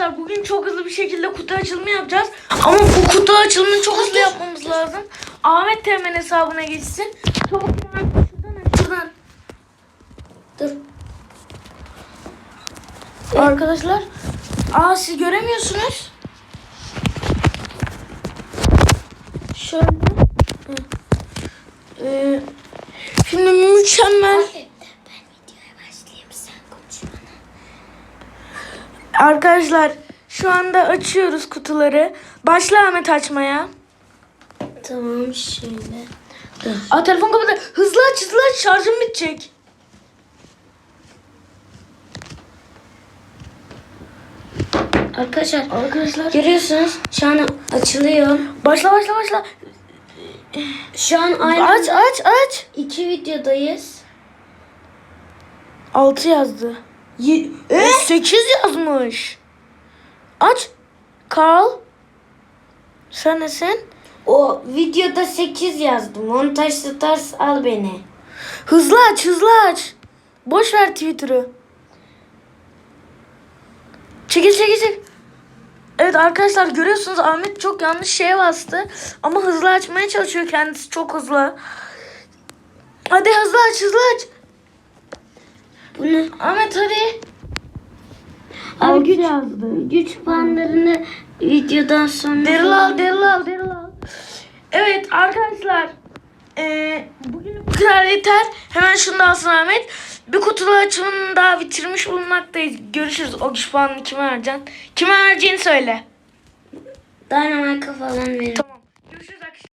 arkadaşlar bugün çok hızlı bir şekilde kutu açılımı yapacağız. Ama bu kutu açılımını çok hızlı yapmamız lazım. Ahmet Teğmen hesabına geçsin. Çabuk hemen şuradan şuradan. Dur. Arkadaşlar. Aa siz göremiyorsunuz. Şöyle. Ee, şimdi mükemmel. Arkadaşlar şu anda açıyoruz kutuları. Başla Ahmet açmaya. Tamam şöyle. Dur. Aa telefon kapalı. Hızlı aç hızlı aç şarjım bitecek. Arkadaşlar Arkadaşlar. görüyorsunuz şu an açılıyor. Başla başla başla. Şu an aynı Aç aç aç. iki videodayız. 6 yazdı. E, 8 yazmış. Aç. Karl. Sen nesin? O videoda 8 yazdım. Montaj stars al beni. Hızlı aç hızlı aç. Boş ver Twitter'ı. Çekil çekil çekil. Evet arkadaşlar görüyorsunuz Ahmet çok yanlış şeye bastı. Ama hızlı açmaya çalışıyor kendisi çok hızlı. Hadi hızlı aç hızlı aç. Bunu Ahmet hadi. Abi güç, yazdı. güç puanlarını videodan sonra Daryl al, Daryl al, Daryl al. Evet arkadaşlar. Eee bugün bu kadar yeter. Hemen şunu da alsın Ahmet. Bir kutu açımını daha bitirmiş bulunmaktayız. Görüşürüz. O güç puanını kime vereceksin? Kime vereceğini söyle. Dynamite falan veririm.